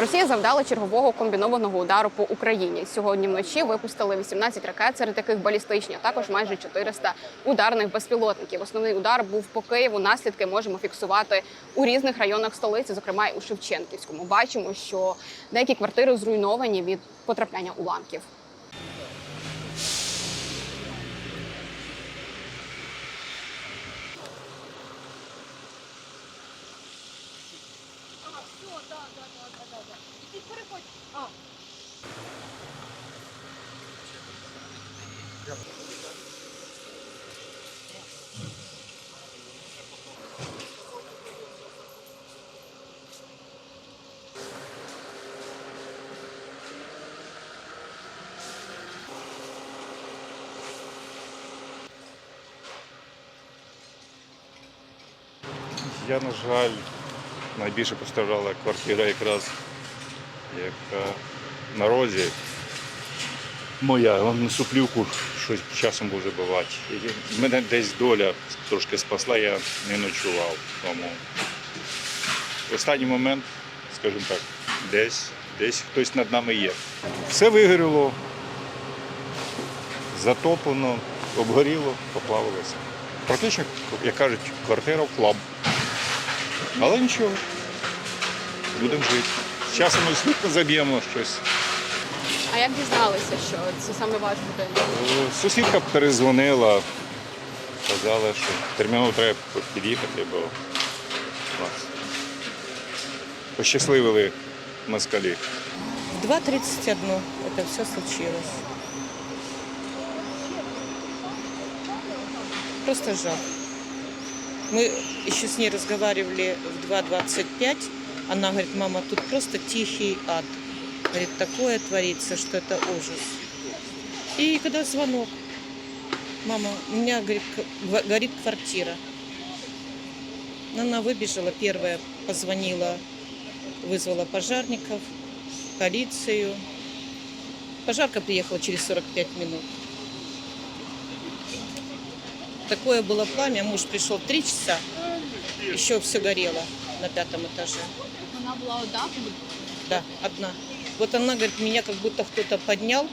Росія завдала чергового комбінованого удару по Україні. Сьогодні вночі випустили 18 ракет, серед яких балістичні, а також майже 400 ударних безпілотників. Основний удар був по Києву. Наслідки можемо фіксувати у різних районах столиці, зокрема і у Шевченківському. Бачимо, що деякі квартири зруйновані від потрапляння уламків. Я, на жаль, найбільше постраждала квартира якраз, яка на розі. Моя, вон на суплюку щось часом може бувати. Мене десь доля трошки спасла, я не ночував. Тому в останній момент, скажімо так, десь, десь хтось над нами є. Все вигоріло, затоплено, обгоріло, поплавилося. Практично, як кажуть, квартира в хлам. Але нічого. Будемо жити. Часом ми швидко заб'ємо щось. А як дізналися, що це саме ваш будинок? Е, Сусідка перезвонила, казала, що терміново треба під'їхати, бо нас пощасливили москалі. В 2.31 это все случилось. Просто жах. Мы еще с ней разговаривали в 2.25. Она говорит, мама, тут просто тихий ад. Говорит, такое творится, что это ужас. И когда звонок, мама, у меня, говорит, горит квартира. Она выбежала, первая позвонила, вызвала пожарников, полицию. Пожарка приехала через 45 минут. Такое было пламя. Муж пришел в 3 часа, еще все горело на пятом этаже. Вона була одна. Да, одна. Вот она говорит, меня как будто кто-то поднял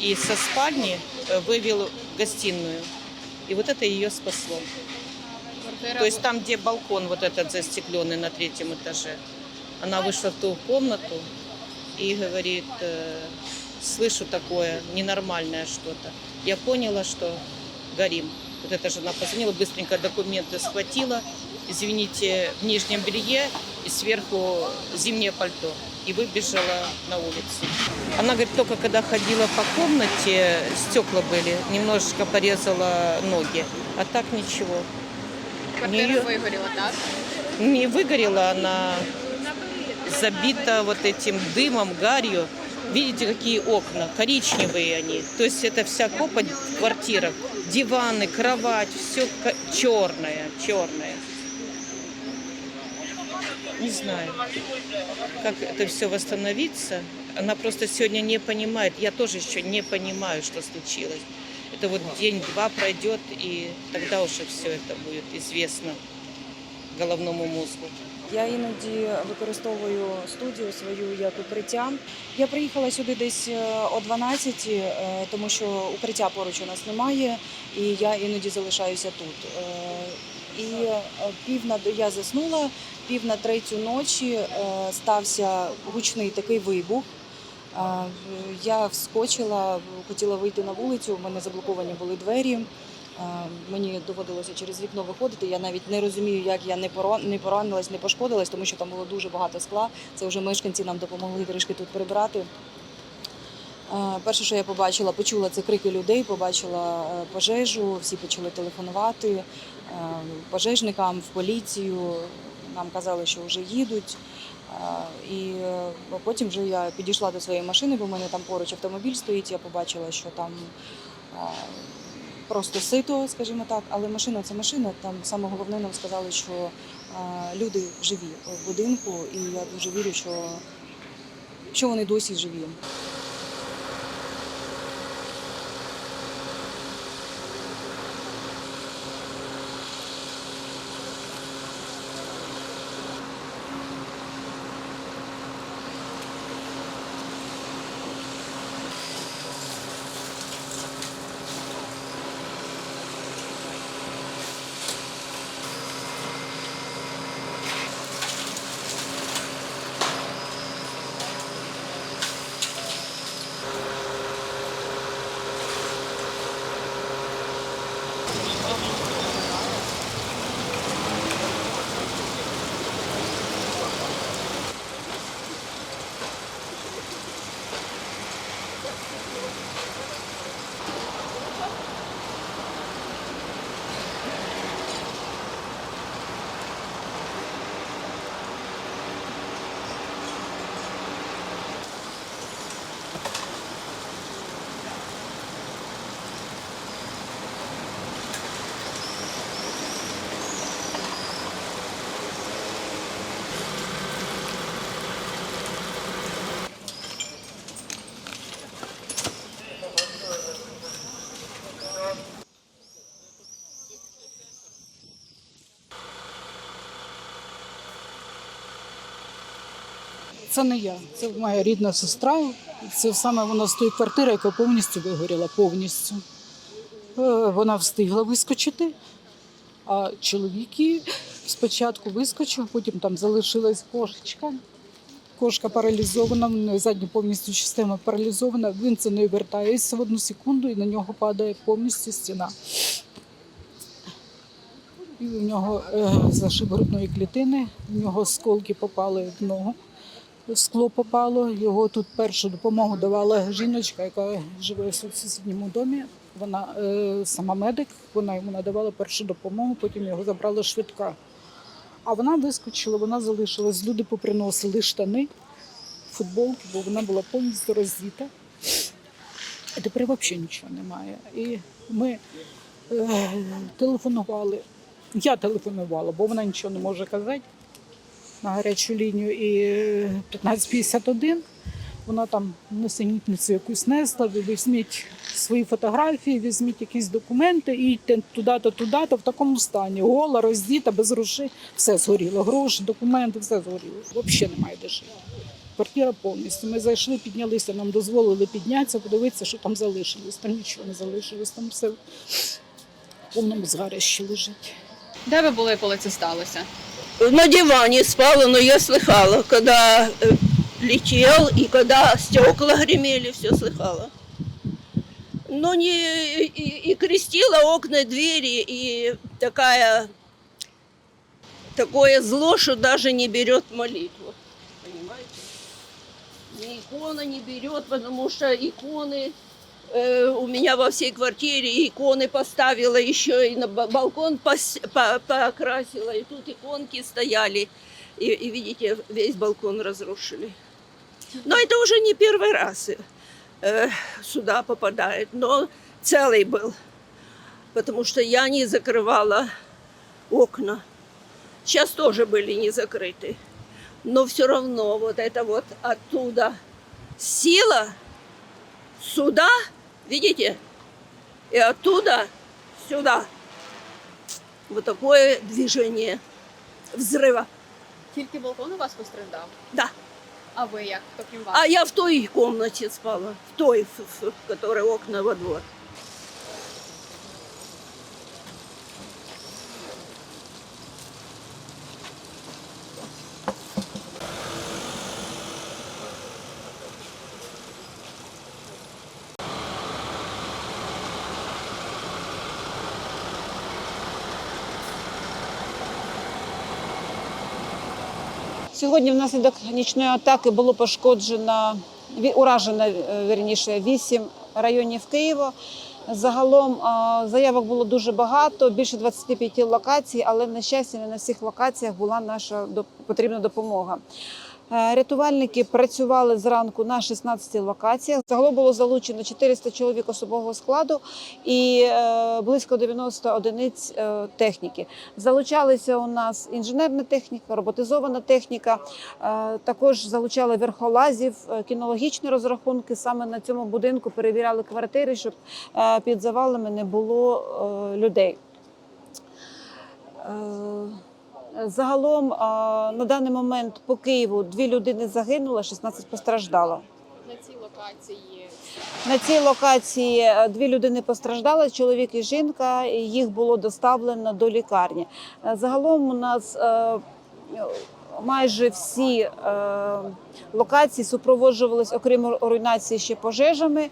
и со спальни э, вывел в гостиную. И вот это ее спасло. Квартира То есть там, где балкон вот этот застекленный на третьем этаже. Она вышла в ту комнату и говорит, э, слышу такое ненормальное что-то. Я поняла, что горим. Вот эта жена позвонила, быстренько документы схватила, извините, в нижнем белье и сверху зимнее пальто. И выбежала на улицу. Она говорит, только когда ходила по комнате, стекла были, немножечко порезала ноги. А так ничего. квартира неї- вигоріла, так? Не выгорела она, забита вот этим дымом, гарью. Видите, какие окна, коричневые они. То есть это вся копоть в квартирах. Диваны, кровать, все черное, черное. Не знаю, как это все восстановится. Она просто сегодня не понимает. Я тоже еще не понимаю, что случилось. Это вот день-два пройдет, и тогда уже все это будет известно головному мозгу. Я іноді використовую студію свою як укриття. Я приїхала сюди десь е, о 12, е, тому що укриття поруч у нас немає, і я іноді залишаюся тут. і е, пів на я заснула, пів на третю ночі е, стався гучний такий вибух. Е, Я вскочила, хотіла вийти на вулицю. У мене заблоковані були двері. Мені доводилося через вікно виходити. Я навіть не розумію, як я не поранилась, не пошкодилась, тому що там було дуже багато скла. Це вже мешканці нам допомогли трішки тут прибрати. Е, Перше, що я побачила, почула це крики людей, побачила е, пожежу, всі почали телефонувати е, пожежникам, в поліцію. Нам казали, що вже їдуть. І потім вже я підійшла до своєї машини, бо в мене там поруч автомобіль стоїть. Я побачила, що там просто сито, скажімо так, але машина це машина. Там саме головне нам сказали, що люди живі в будинку, і я дуже вірю, що, що вони досі живі. Це не я, це моя рідна сестра. Це саме вона з тої квартири, яка повністю вигоріла повністю. Е, Вона встигла вискочити, а чоловіки спочатку вискочив, потім там залишилась кошечка. Кошка паралізована, в неї задня повністю система паралізована. Він це не вертається в одну секунду і на нього падає повністю стіна. І в нього е, зашиб грудної клітини, в нього осколки попали в ногу скло попало. Його тут першу допомогу давала жіночка, яка живе в сусідньому домі. Вона е, сама медик, вона йому надавала першу допомогу, потім його забрала швидка. А вона вискочила, вона залишилась. Люди поприносили штани, футболки, бо вона була повністю роздіта. І тепер взагалі нічого немає. І ми е, телефонували. Я телефонувала, бо вона нічого не може казати на гарячу лінію і е, 1551. Вона там несенітницю якусь несла, візьміть свої фотографії, візьміть якісь документи і йдьте туди-то, туди-то в такому стані. Гола, роздіта, без грошей, все згоріло. Гроші, документи, все згоріло. Взагалі немає де жити. Квартира повністю. Ми зайшли, піднялися, нам дозволили піднятися, подивитися, що там залишилось. Там нічого не залишилось, там все в повному згарищі лежить. Де ви були, коли це сталося? на диване спала, но я слыхала, когда э, летел и когда стекла гремели, все слыхала. Но не и, и крестила окна, двери, и такая такое зло, что даже не берет молитву. Понимаете? Ни икона не берет, потому что иконы э, у меня во всей квартире иконы поставила, еще и на ба- балкон пос- по- покрасила, и тут иконки стояли. И, и видите, весь балкон разрушили. Но это уже не первый раз э, сюда попадает, но целый был. Потому что я не закрывала окна. Сейчас тоже были не закрыты. Но все равно вот это вот оттуда сила сюда, видите, и оттуда сюда. Вот такое движение взрыва. Тільки балкон у вас постраждав? Да. А ви як? Хто крім вас? А я в той комнате спала, в той, в, в- в которой окна во двор. Сьогодні внаслідок нічної атаки було пошкоджено уражено верніше вісім районів Києва. Загалом заявок було дуже багато, більше 25 локацій, але на щастя не на всіх локаціях була наша потрібна допомога. Е, Рятувальники працювали зранку на 16 локаціях. Загалом було залучено 400 чоловік особового складу і е, близько 90 одиниць е, техніки. Залучалися у нас інженерна техніка, роботизована техніка. Також залучали верхолазів, кінологічні розрахунки. Саме на цьому будинку перевіряли квартири, щоб під завалами не було людей. Загалом на даний момент по Києву дві людини загинуло, 16 постраждало. На цій локації На цій локації е, дві людини постраждали, чоловік і жінка. Їх було доставлено до лікарні. Е, Загалом у нас е, майже всі локації супроводжувалися, окрім руйнації, ще пожежами.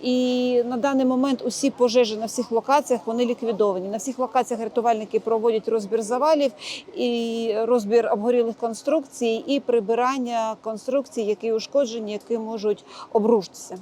І на даний момент усі пожежі на всіх локаціях вони ліквідовані. На всіх локаціях рятувальники проводять розбір завалів і розбір обгорілих конструкцій і прибирання конструкцій, які ушкоджені, які можуть обрушитися.